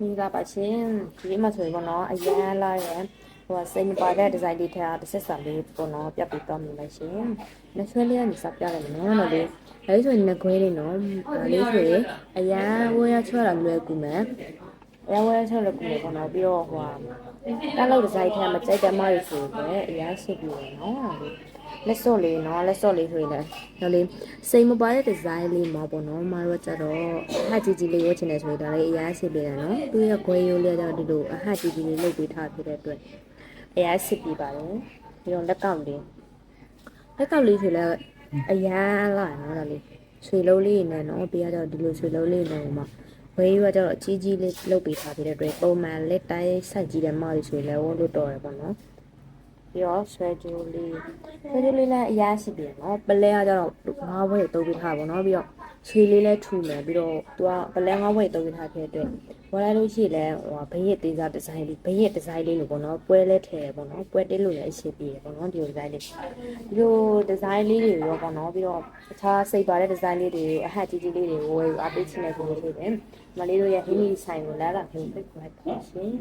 မိလာပါရှင်ဒီမှာဆိုရင်ပေါ့နော်အရန်လာရယ်ဟိုကစိတ်မပါတဲ့ဒီဇိုင်းလေးထဲကတစ်ဆက်စာလေးပေါ့နော်ပြတ်ပြီးတော့မြင်လိုက်ရှင်လက်ဆွဲလေးကနေစပြလိုက်မယ်နော်လို့လေအဲဆိုရင်ငခွဲလေးနော်ဒါလေးဆိုရင်အရန်ဝဲရချောတာလွယ်ကူမယ်အ ရန်ဝဲရချောလွယ်ကူမယ်ပေါ့နော်ပြီးတော့ဟိုကတက်လို့ဒီဇိုင်းထဲမှာကြိုက်တဲ့မရဆိုရင်အရန်ရှိပြီနော်လက်စော့လေးနော်လက်စော့လေးဆိုရင်လည်းဒါလေးစိတ်မပါတဲ့ဒီဇိုင်းလေးမှာပေါ့နော်မတို့ကြတော့အဟကြီးကြီးလေးဝတ်ချင်တယ်ဆိုရင်ဒါလေးအရားရှိပေးတယ်နော်သူရဲ့ခွဲရိုးလေးတော့ဒီလိုအဟကြီးကြီးလေးလုပ်ပေးထားဖြစ်တဲ့အတွက်အရားရှိပေးပါတယ်ပြီးတော့လက်ကောက်လေးလက်ကောက်လေးဆိုလည်းအရားလာနော်ဒါလေးဆွေလုံးလေးနဲ့နော်ပြီးတော့ဒီလိုဆွေလုံးလေးနဲ့မှာ ဝဲရိုးကကျတော့အကြီးကြီးလေးလုပ်ပေးထားဖြစ်တဲ့အတွက်ပုံမှန်လက်တိုင်းဆက်ကြည့်တဲ့မော်လေးဆိုရင်လည်းဝတ်လို့တော်တယ်ပေါ့နော်ပြီးတော့ဆွဲကြိုးလေးဆွဲကြိုးလေးလည်းအရားရှိပြီနော်ပလဲကကြတော့ငါးဘွဲ့တုံးပြထားပါတော့ပြီးတော့ ခြေလေးလည်းထူမယ်ပြီးတော့သူကပလဲငါးဘွဲ့တုံးပြထားခဲ့တဲ့ဝါလာလို့ရှိရင်လည်းဟိုဘရက်သေးစားဒီဇိုင်းလေးဘရက်ဒီဇိုင်းလေးလို့ပေါ့နော်ပွဲလဲထည့်ရပေါ့နော်ပွဲတင်းလို့လည်းအရှိပြီပေါ့နော်ဒီဒီဇိုင်းလေးဒီလိုဒီဇိုင်းလေးတွေရောပေါ့နော်ပြီးတော့အခြားစိတ်ပါတဲ့ဒီဇိုင်းလေးတွေအဟတ်ကြီးကြီးလေးတွေကိုဝယ်အားပေးချင်တဲ့ပုံလေးတွေမလေးတို့ရဲ့ဟင်းဒီဆိုင်ကိုလာလာဖိတ်ဖိတ်ခွာပါရှင်